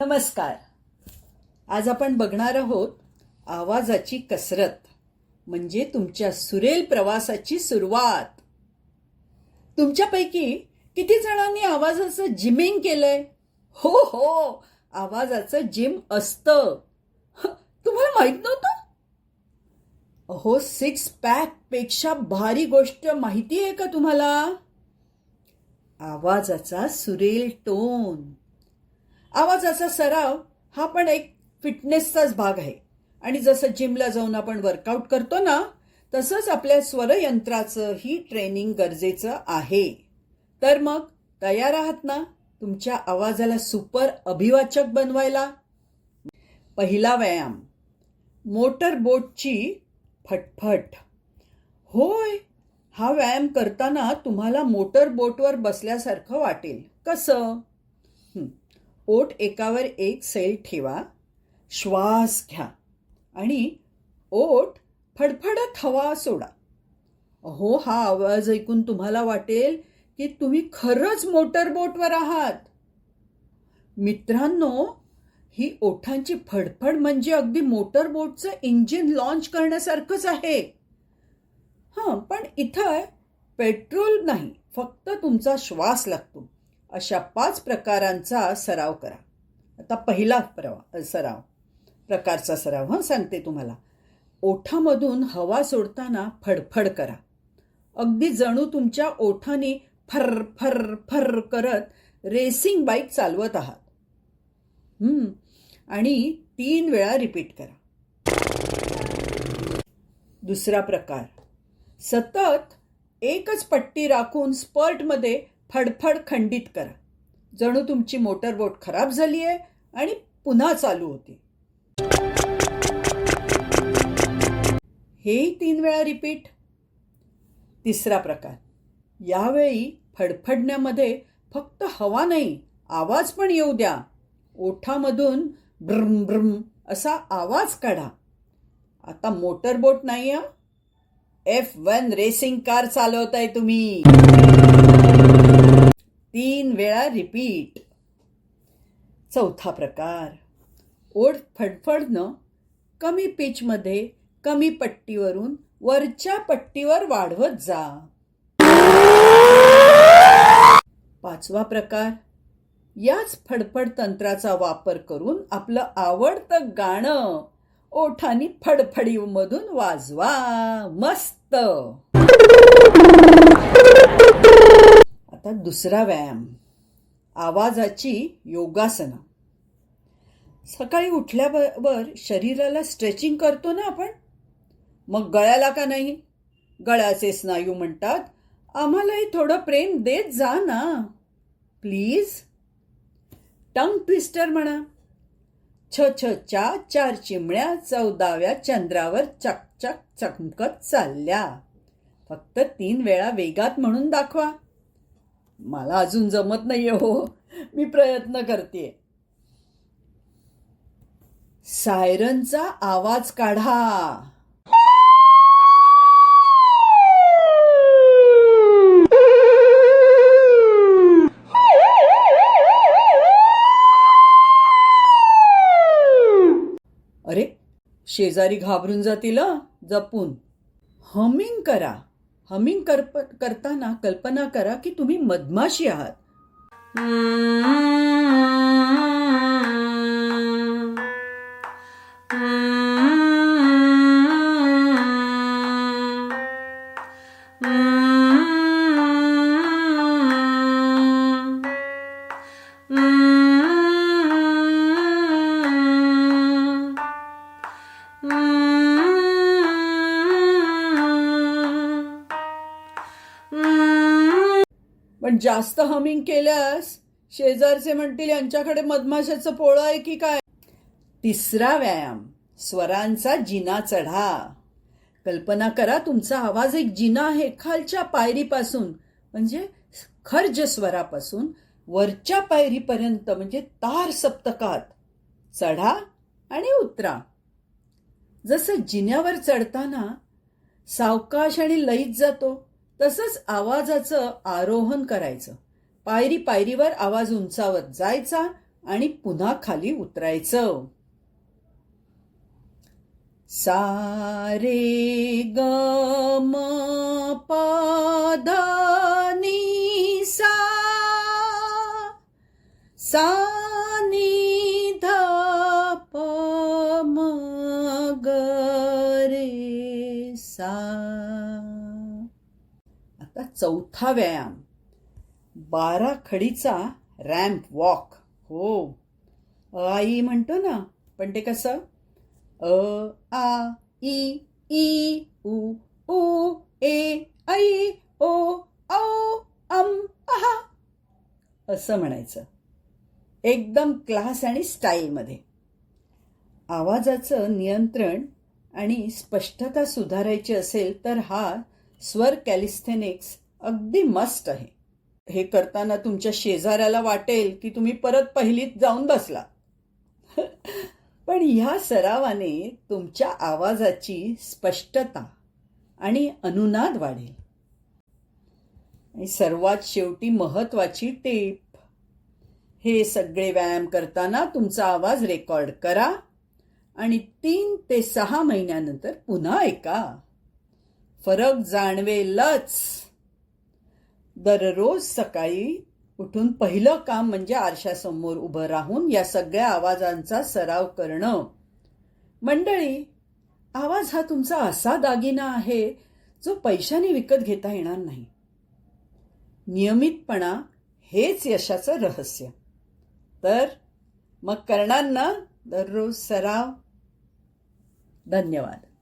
नमस्कार. आज आपण बघणार आहोत आवाजाची कसरत म्हणजे तुमच्या सुरेल प्रवासाची सुरुवात. तुमच्यापैकी किती जणांनी आवाजाचं जिमिंग केलंय? हो हो आवाजाचं जिम असतं. तुम्हाला माहीत नव्हतं? अहो सिक्स पॅकपेक्षा भारी गोष्ट माहिती आहे का तुम्हाला? आवाजाचा सुरेल टोन आवाजाचा सराव हा पण एक फिटनेसचाच भाग आहे. आणि जसं जिमला जाऊन आपण वर्कआउट करतो ना तसंच आपल्या स्वरयंत्राचं ही ट्रेनिंग गरजेचं आहे. तर मग तयार आहात ना तुमच्या आवाजाला सुपर अभिवाचक बनवायला? पहिला व्यायाम. मोटर बोटची फटफट. होय हा व्यायाम करताना तुम्हाला मोटर बोटवर बसल्यासारखं वाटेल. कसं? ओठ एकावर एक सैल ठेवा श्वास घ्या आणि ओट फडफडत हवा सोडा. अहो हा आवाज ऐकून तुम्हाला वाटेल की तुम्ही खरंच मोटरबोटवर आहात. मित्रांनो ही ओठांची फडफड म्हणजे अगदी मोटरबोटचं इंजिन लॉन्च करण्यासारखंच आहे. हां पण इथं पेट्रोल नाही फक्त तुमचा श्वास लागतो. अशा पाच प्रकारांचा सराव करा. आता पहिला प्रवा सराव. प्रकारचा सराव. हं सांगते तुम्हाला. ओठामधून हवा सोडताना फडफड करा. अगदी जणू तुमच्या ओठाने फर फर फर करत रेसिंग बाईक चालवत आहात. आणि तीन वेळा रिपीट करा. दुसरा प्रकार. सतत एकच पट्टी राखून स्पर्टमध्ये फडफड खंडित करा. जणू तुमची मोटरबोट खराब झाली आहे आणि पुन्हा चालू होते. हेही तीन वेळा रिपीट तिसरा प्रकार. यावेळी फडफडण्यामध्ये फक्त हवा नाही आवाज पण येऊ द्या. ओठामधून ब्रम ब्रम असा आवाज काढा. आता मोटरबोट नाही आहे एफ वन रेसिंग कार चालवताय तुम्ही. तीन वेळा रिपीट चौथा प्रकार. ओढ फडफडणं कमी पिचमध्ये कमी पट्टीवरून वरच्या पट्टीवर वाढवत जा. पाचवा प्रकार. याच फडफड तंत्राचा वापर करून आपलं आवडतं गाणं ओठानी फडफडीमधून वाजवा. मस्त! आता दुसरा व्यायाम. आवाजाची योगासनं. सकाळी उठल्याबरोबर शरीराला स्ट्रेचिंग करतो ना आपण? मग गळ्याला का नाही? गळ्याचे स्नायू म्हणतात. आम्हालाही थोडं प्रेम देत जा ना. प्लीज. टंग ट्विस्टर म्हणा. छ छ च्या चार चिमण्या चौदाव्या चंद्रावर चकचक चमकत चालल्या. फक्त तीन वेळा वेगात म्हणून दाखवा. मला अजून जमत नाहीये हो. मी प्रयत्न करते. सायरनचा आवाज काढा. अरे शेजारी घाबरून जातील जपून. हमिंग करा. हमिंग करप करताना कल्पना करा की तुम्ही मधमाशी आहात. पण जास्त हमिंग केल्यास शेजारचे म्हणतील यांच्याकडे मधमाशाचं पोळं आहे की काय? तिसरा व्यायाम स्वरांचा जिना चढा. कल्पना करा तुमचा आवाज एक जिना आहे खालच्या पायरीपासून म्हणजे खर्ज स्वरापासून वरच्या पायरीपर्यंत म्हणजे तार सप्तकात. चढा आणि उतरा. जसं जिन्यावर चढताना सावकाश आणि लईत जातो तसंच आवाजाचं आरोहण करायचं. पायरी पायरीवर आवाज उंचावत जायचा आणि पुन्हा खाली उतरायचं. सारे ग म प सा सा ध प म ग रे सा. आता चौथा व्यायाम. बारा खडीचा रॅम्प वॉक. हो. अ, आई म्हणतो ना पण ते कसं? अ आ ई ई उ उ ए ऐ ओ औ अम आहा असं म्हणायचं. एकदम क्लास आणि स्टाईलमध्ये आवाजाचं नियंत्रण आणि स्पष्टता सुधारायची असेल तर हा स्वर कॅलिस्थेनिक्स अगदी मस्त आहे. हे करताना तुमच्या शेजाऱ्याला वाटेल की तुम्ही परत पहिलीत जाऊन बसला. पण ह्या सरावाने तुमच्या आवाजाची स्पष्टता आणि अनुनाद वाढेल. आणि सर्वात शेवटी महत्वाची टीप. हे सगळे व्यायाम करताना तुमचा आवाज रेकॉर्ड करा आणि तीन ते सहा महिन्यानंतर पुन्हा ऐका. फरक जाणवेलच. दररोज सकाळी उठून पहिलं काम म्हणजे आरशासमोर उभं राहून या सगळ्या आवाजांचा सराव करणं. मंडळी आवाज हा तुमचा असा दागिना आहे जो पैशाने विकत घेता येणार नाही. नियमितपणा हेच यशाचं रहस्य. तर मग करणार ना दररोज सराव? धन्यवाद.